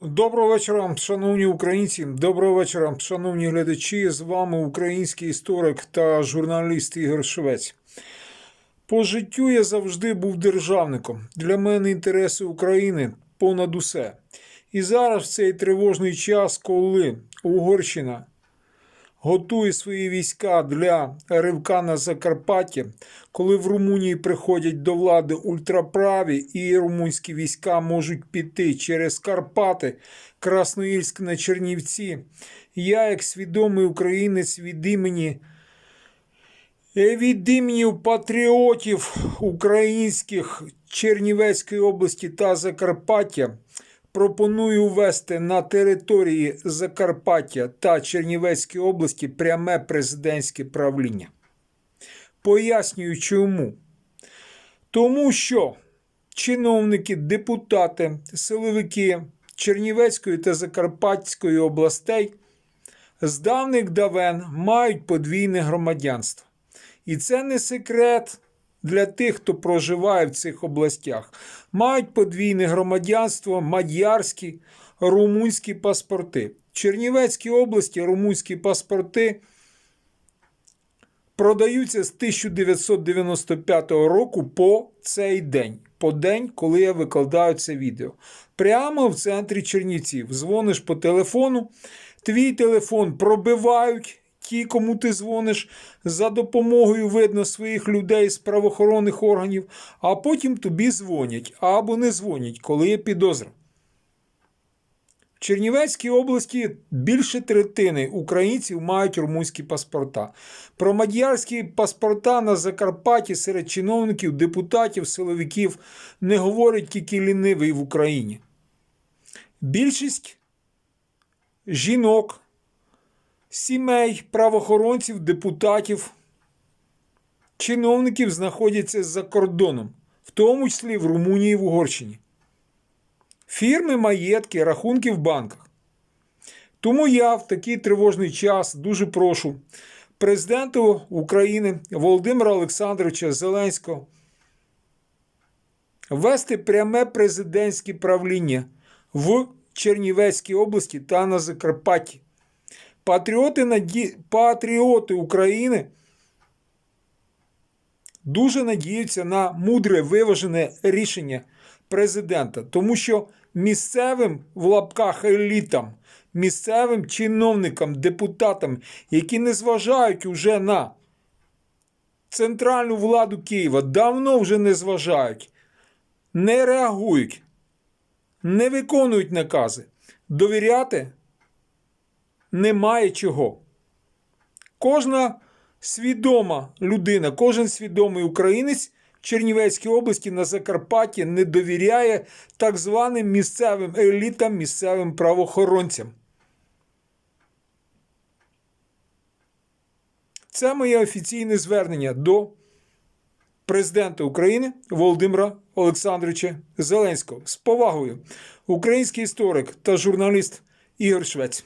Доброго вечора, шановні українці. Доброго вечора, шановні глядачі. З вами український історик та журналіст Ігор Швець. По життю я завжди був державником. Для мене інтереси України понад усе. І зараз в цей тривожний час, коли Угорщина готує свої війська для ривка на Закарпаття, коли в Румунії приходять до влади ультраправі і румунські війська можуть піти через Карпати, Красноїльськ на Чернівці, я, як свідомий українець від імені від імені патріотів українських Чернівецької області та Закарпаття пропоную ввести на території Закарпаття та Чернівецької області пряме президентське правління. Пояснюю чому. Тому що чиновники, депутати, силовики Чернівецької та Закарпатської областей з давних давен мають подвійне громадянство. І це не секрет для тих, хто проживає в цих областях. Мають подвійне громадянство, мадярські, румунські паспорти. В Чернівецькій області румунські паспорти продаються з 1995 року по цей день, по день, коли я викладаю це відео. Прямо в центрі Чернівців. Дзвониш по телефону, твій телефон пробивають. Ті, кому ти дзвониш, за допомогою видно своїх людей з правоохоронних органів, а потім тобі дзвонять або не дзвонять, коли є підозра. В Чернівецькій області більше третини українців мають румунські паспорта. Про мадярські паспорта на Закарпатті серед чиновників, депутатів, силовиків не говорить тільки лінивий в Україні. Більшість жінок, сімей, правоохоронців, депутатів, чиновників знаходяться за кордоном, в тому числі в Румунії і в Угорщині фірми, маєтки, рахунки в банках. Тому я в такий тривожний час дуже прошу президента України Володимира Олександровича Зеленського ввести пряме президентське правління в Чернівецькій області та на Закарпатті. Патріоти, наді... Патріоти України дуже надіються на мудре виважене рішення президента, тому що місцевим в лапках елітам, місцевим чиновникам, депутатам, які не зважають уже на центральну владу Києва, давно вже не зважають, не реагують, не виконують накази. Довіряти немає чого. Кожна свідома людина, кожен свідомий українець в Чернівецькій області на Закарпатті не довіряє так званим місцевим елітам, місцевим правоохоронцям. Це моє офіційне звернення до президента України Володимира Олександровича Зеленського. З повагою, український історик та журналіст Ігор Швець.